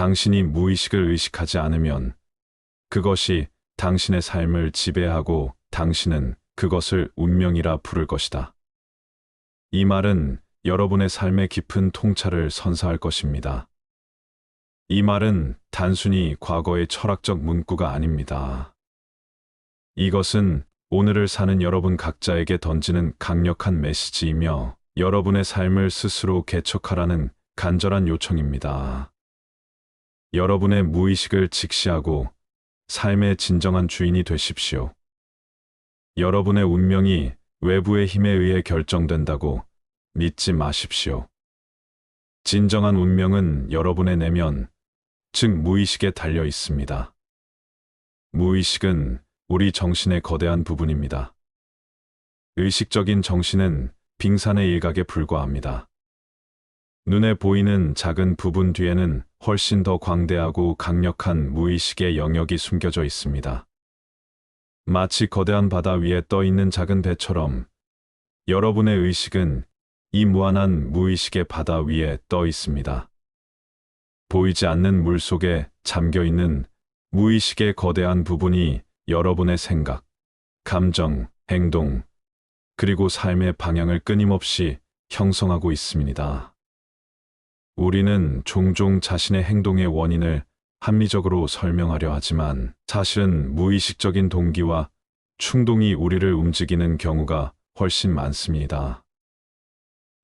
당신이 무의식을 의식하지 않으면 그것이 당신의 삶을 지배하고 당신은 그것을 운명이라 부를 것이다. 이 말은 여러분의 삶의 깊은 통찰을 선사할 것입니다. 이 말은 단순히 과거의 철학적 문구가 아닙니다. 이것은 오늘을 사는 여러분 각자에게 던지는 강력한 메시지이며 여러분의 삶을 스스로 개척하라는 간절한 요청입니다. 여러분의 무의식을 직시하고 삶의 진정한 주인이 되십시오. 여러분의 운명이 외부의 힘에 의해 결정된다고 믿지 마십시오. 진정한 운명은 여러분의 내면, 즉 무의식에 달려 있습니다. 무의식은 우리 정신의 거대한 부분입니다. 의식적인 정신은 빙산의 일각에 불과합니다. 눈에 보이는 작은 부분 뒤에는 훨씬 더 광대하고 강력한 무의식의 영역이 숨겨져 있습니다. 마치 거대한 바다 위에 떠 있는 작은 배처럼 여러분의 의식은 이 무한한 무의식의 바다 위에 떠 있습니다. 보이지 않는 물 속에 잠겨 있는 무의식의 거대한 부분이 여러분의 생각, 감정, 행동, 그리고 삶의 방향을 끊임없이 형성하고 있습니다. 우리는 종종 자신의 행동의 원인을 합리적으로 설명하려 하지만 사실은 무의식적인 동기와 충동이 우리를 움직이는 경우가 훨씬 많습니다.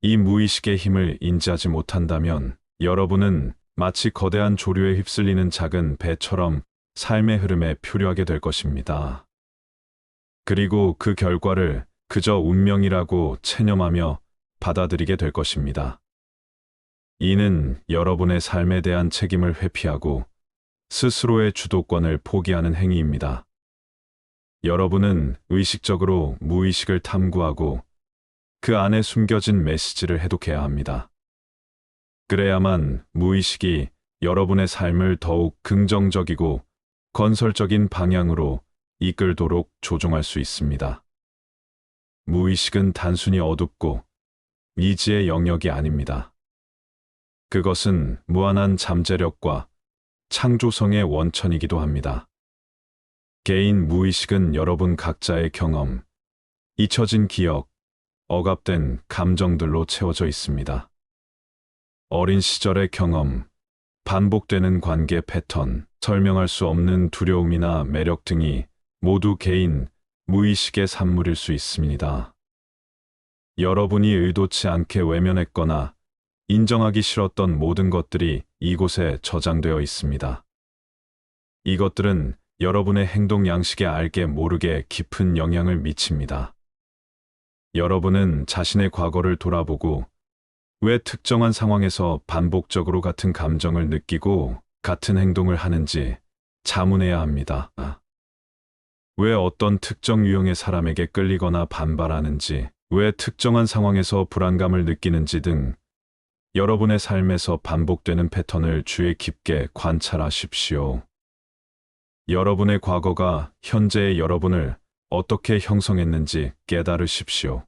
이 무의식의 힘을 인지하지 못한다면 여러분은 마치 거대한 조류에 휩쓸리는 작은 배처럼 삶의 흐름에 표류하게 될 것입니다. 그리고 그 결과를 그저 운명이라고 체념하며 받아들이게 될 것입니다. 이는 여러분의 삶에 대한 책임을 회피하고 스스로의 주도권을 포기하는 행위입니다. 여러분은 의식적으로 무의식을 탐구하고 그 안에 숨겨진 메시지를 해독해야 합니다. 그래야만 무의식이 여러분의 삶을 더욱 긍정적이고 건설적인 방향으로 이끌도록 조종할 수 있습니다. 무의식은 단순히 어둡고 미지의 영역이 아닙니다. 그것은 무한한 잠재력과 창조성의 원천이기도 합니다. 개인 무의식은 여러분 각자의 경험, 잊혀진 기억, 억압된 감정들로 채워져 있습니다. 어린 시절의 경험, 반복되는 관계 패턴, 설명할 수 없는 두려움이나 매력 등이 모두 개인 무의식의 산물일 수 있습니다. 여러분이 의도치 않게 외면했거나 인정하기 싫었던 모든 것들이 이곳에 저장되어 있습니다. 이것들은 여러분의 행동 양식에 알게 모르게 깊은 영향을 미칩니다. 여러분은 자신의 과거를 돌아보고 왜 특정한 상황에서 반복적으로 같은 감정을 느끼고 같은 행동을 하는지 자문해야 합니다. 왜 어떤 특정 유형의 사람에게 끌리거나 반발하는지, 왜 특정한 상황에서 불안감을 느끼는지 등 여러분의 삶에서 반복되는 패턴을 주의 깊게 관찰하십시오. 여러분의 과거가 현재의 여러분을 어떻게 형성했는지 깨달으십시오.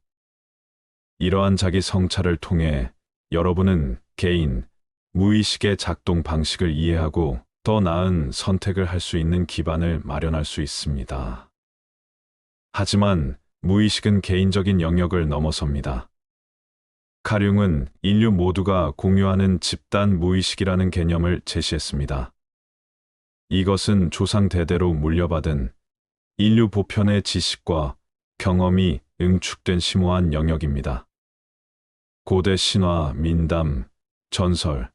이러한 자기 성찰을 통해 여러분은 개인, 무의식의 작동 방식을 이해하고 더 나은 선택을 할 수 있는 기반을 마련할 수 있습니다. 하지만 무의식은 개인적인 영역을 넘어섭니다. 카융은 인류 모두가 공유하는 집단 무의식이라는 개념을 제시했습니다. 이것은 조상 대대로 물려받은 인류 보편의 지식과 경험이 응축된 심오한 영역입니다. 고대 신화, 민담, 전설,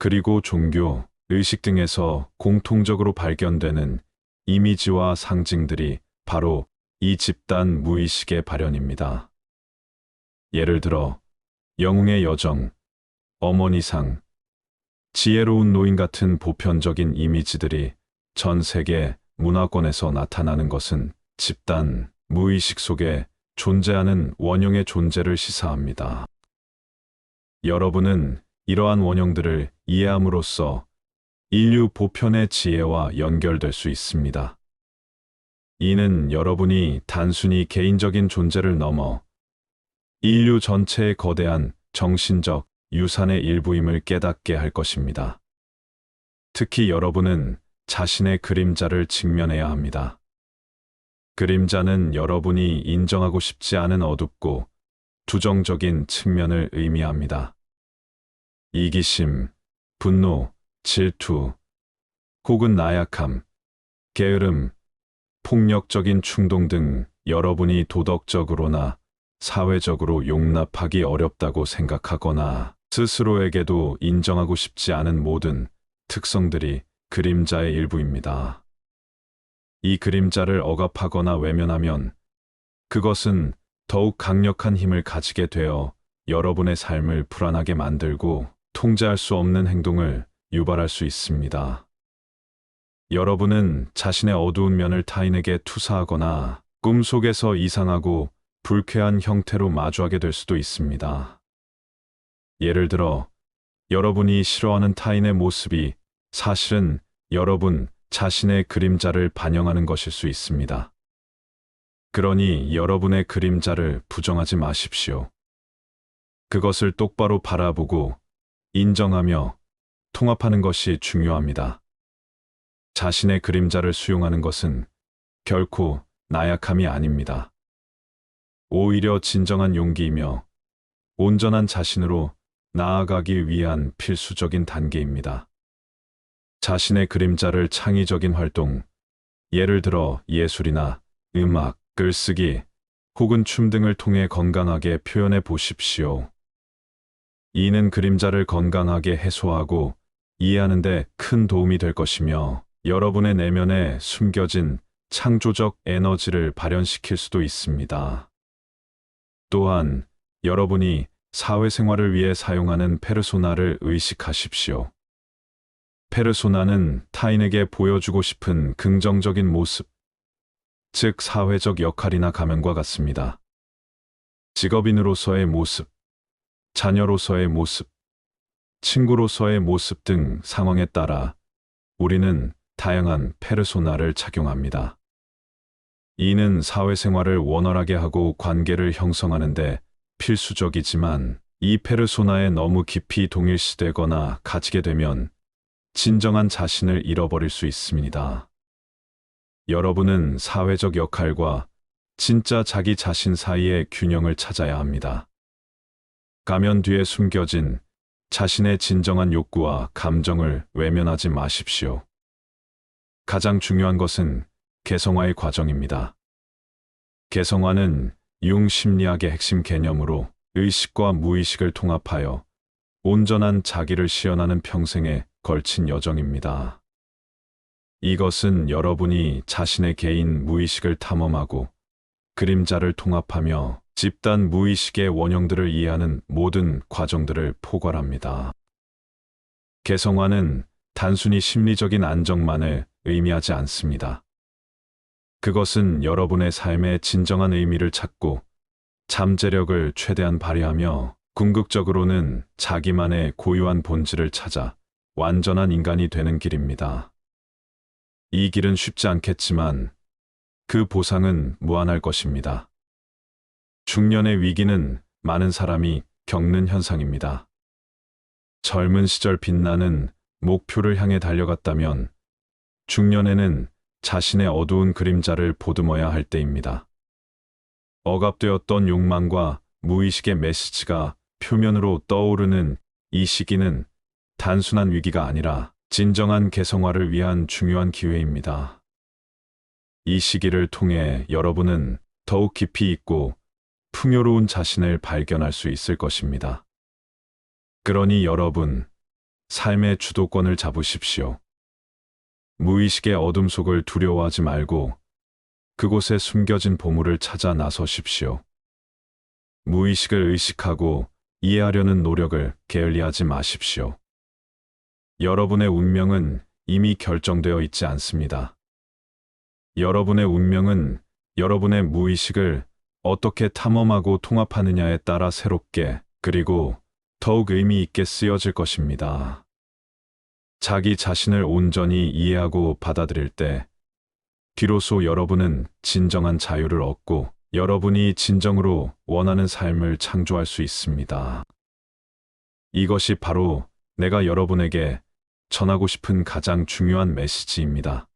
그리고 종교, 의식 등에서 공통적으로 발견되는 이미지와 상징들이 바로 이 집단 무의식의 발현입니다. 예를 들어, 영웅의 여정, 어머니상, 지혜로운 노인 같은 보편적인 이미지들이 전 세계 문화권에서 나타나는 것은 집단, 무의식 속에 존재하는 원형의 존재를 시사합니다. 여러분은 이러한 원형들을 이해함으로써 인류 보편의 지혜와 연결될 수 있습니다. 이는 여러분이 단순히 개인적인 존재를 넘어 인류 전체의 거대한 정신적 유산의 일부임을 깨닫게 할 것입니다. 특히 여러분은 자신의 그림자를 직면해야 합니다. 그림자는 여러분이 인정하고 싶지 않은 어둡고 부정적인 측면을 의미합니다. 이기심, 분노, 질투, 혹은 나약함, 게으름, 폭력적인 충동 등 여러분이 도덕적으로나 사회적으로 용납하기 어렵다고 생각하거나 스스로에게도 인정하고 싶지 않은 모든 특성들이 그림자의 일부입니다. 이 그림자를 억압하거나 외면하면 그것은 더욱 강력한 힘을 가지게 되어 여러분의 삶을 불안하게 만들고 통제할 수 없는 행동을 유발할 수 있습니다. 여러분은 자신의 어두운 면을 타인에게 투사하거나 꿈속에서 이상하고 불쾌한 형태로 마주하게 될 수도 있습니다. 예를 들어, 여러분이 싫어하는 타인의 모습이 사실은 여러분 자신의 그림자를 반영하는 것일 수 있습니다. 그러니 여러분의 그림자를 부정하지 마십시오. 그것을 똑바로 바라보고 인정하며 통합하는 것이 중요합니다. 자신의 그림자를 수용하는 것은 결코 나약함이 아닙니다. 오히려 진정한 용기이며 온전한 자신으로 나아가기 위한 필수적인 단계입니다. 자신의 그림자를 창의적인 활동, 예를 들어 예술이나 음악, 글쓰기, 혹은 춤 등을 통해 건강하게 표현해 보십시오. 이는 그림자를 건강하게 해소하고 이해하는 데 큰 도움이 될 것이며 여러분의 내면에 숨겨진 창조적 에너지를 발현시킬 수도 있습니다. 또한 여러분이 사회생활을 위해 사용하는 페르소나를 의식하십시오. 페르소나는 타인에게 보여주고 싶은 긍정적인 모습, 즉 사회적 역할이나 가면과 같습니다. 직업인으로서의 모습, 자녀로서의 모습, 친구로서의 모습 등 상황에 따라 우리는 다양한 페르소나를 착용합니다. 이는 사회생활을 원활하게 하고 관계를 형성하는데 필수적이지만 이 페르소나에 너무 깊이 동일시되거나 갇히게 되면 진정한 자신을 잃어버릴 수 있습니다. 여러분은 사회적 역할과 진짜 자기 자신 사이의 균형을 찾아야 합니다. 가면 뒤에 숨겨진 자신의 진정한 욕구와 감정을 외면하지 마십시오. 가장 중요한 것은 개성화의 과정입니다. 개성화는 융 심리학의 핵심 개념으로 의식과 무의식을 통합하여 온전한 자기를 시연하는 평생에 걸친 여정입니다. 이것은 여러분이 자신의 개인 무의식을 탐험하고 그림자를 통합하며 집단 무의식의 원형들을 이해하는 모든 과정들을 포괄합니다. 개성화는 단순히 심리적인 안정만을 의미하지 않습니다. 그것은 여러분의 삶의 진정한 의미를 찾고 잠재력을 최대한 발휘하며 궁극적으로는 자기만의 고유한 본질을 찾아 완전한 인간이 되는 길입니다. 이 길은 쉽지 않겠지만 그 보상은 무한할 것입니다. 중년의 위기는 많은 사람이 겪는 현상입니다. 젊은 시절 빛나는 목표를 향해 달려갔다면 중년에는 자신의 어두운 그림자를 보듬어야 할 때입니다. 억압되었던 욕망과 무의식의 메시지가 표면으로 떠오르는 이 시기는 단순한 위기가 아니라 진정한 개성화를 위한 중요한 기회입니다. 이 시기를 통해 여러분은 더욱 깊이 있고 풍요로운 자신을 발견할 수 있을 것입니다. 그러니 여러분, 삶의 주도권을 잡으십시오. 무의식의 어둠 속을 두려워하지 말고 그곳에 숨겨진 보물을 찾아 나서십시오. 무의식을 의식하고 이해하려는 노력을 게을리하지 마십시오. 여러분의 운명은 이미 결정되어 있지 않습니다. 여러분의 운명은 여러분의 무의식을 어떻게 탐험하고 통합하느냐에 따라 새롭게 그리고 더욱 의미 있게 쓰여질 것입니다. 자기 자신을 온전히 이해하고 받아들일 때 비로소 여러분은 진정한 자유를 얻고 여러분이 진정으로 원하는 삶을 창조할 수 있습니다. 이것이 바로 내가 여러분에게 전하고 싶은 가장 중요한 메시지입니다.